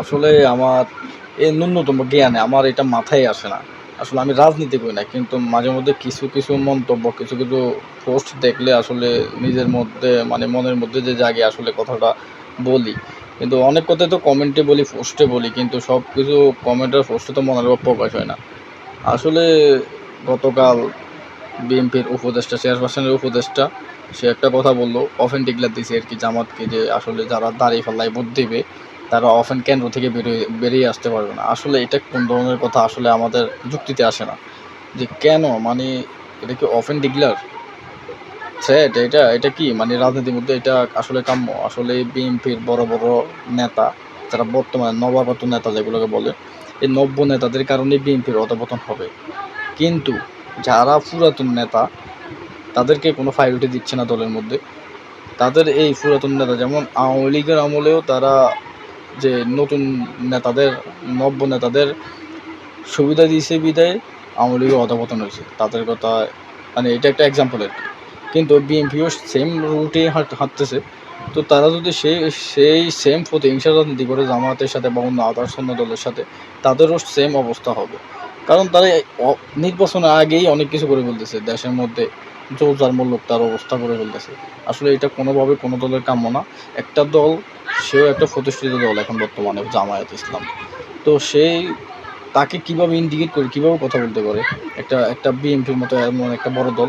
আসলে আমার এই ন্যূনতম জ্ঞানে আমার এটা মাথায় আসে না। আসলে আমি রাজনীতি করি না, কিন্তু মাঝে মধ্যে কিছু কিছু মন্তব্য, কিছু কিছু পোস্ট দেখলে আসলে নিজের মধ্যে মানে মনের মধ্যে যে জাগে আসলে কথাটা বলি। কিন্তু অনেক কথাই তো কমেন্টে বলি পোস্টে বলি, কিন্তু সব কিছু কমেন্ট আর পোস্টে তো মনের প্রকাশ হয় না। আসলে গতকাল বিএনপির উপদেষ্টা, চেয়ারপারসনের উপদেষ্টা, সে একটা কথা বলল অফেন ডিক্লার দিছে আর কি জামাতকে যে আসলে যারা দাঁড়িয়ে ফেলায় ভোট দেবে তারা অফেন কেন্দ্র থেকে বেরিয়ে বেরিয়ে আসতে পারবে না। আসলে এটা কোন ধরনের কথা আসলে আমাদের যুক্তিতে আসে না। যে কেন? মানে এটা কি অফেন ডিক্লার থ্রেট, এটা এটা কি? মানে রাজনীতির মধ্যে এটা আসলে কাম্য? আসলে বিএনপির বড় বড় নেতা, যারা বর্তমানে নবাগত নেতা যেগুলোকে বলে, এই নব্য নেতাদের কারণে বিএনপির অধপতন হবে। কিন্তু যারা পুরাতন নেতা, তাদেরকে কোনো প্রায়োরিটি দিচ্ছে না দলের মধ্যে। তাদের এই পুরাতন নেতা যেমন আওয়ামী লীগের আমলেও তারা যে নতুন নেতাদের, নব্য নেতাদের সুবিধা দিয়েছে বিদায় আওয়ামী লীগের অধপতন হয়েছে। তাদের কথা মানে এটা একটা এক্সাম্পল আর কি। কিন্তু বিএনপিও সেম রুটে হাঁট, হাঁটতেছে। তো তারা যদি সেই সেই সেম প্রতিহিংসা রাজনীতি করে জামাতের সাথে বা অন্য আদার্স অন্য দলের সাথে, তাদেরও সেম অবস্থা হবে। কারণ তারা নির্বাচনের আগেই অনেক কিছু করে ফেলতেছে দেশের মধ্যে। জোরজার মূল্যক তার অবস্থা করে ফেলতেছে আসলে এটা কোনোভাবে কোনো দলের কাম্য না। একটা দল, সেও একটা প্রতিষ্ঠিত দল এখন বর্তমানে, জামায়াত ইসলাম। তো সেই, তাকে কীভাবে ইন্ডিকেট করে, কীভাবে কথা বলতে পারে? একটা একটা বিএনপির মতো এমন একটা বড় দল।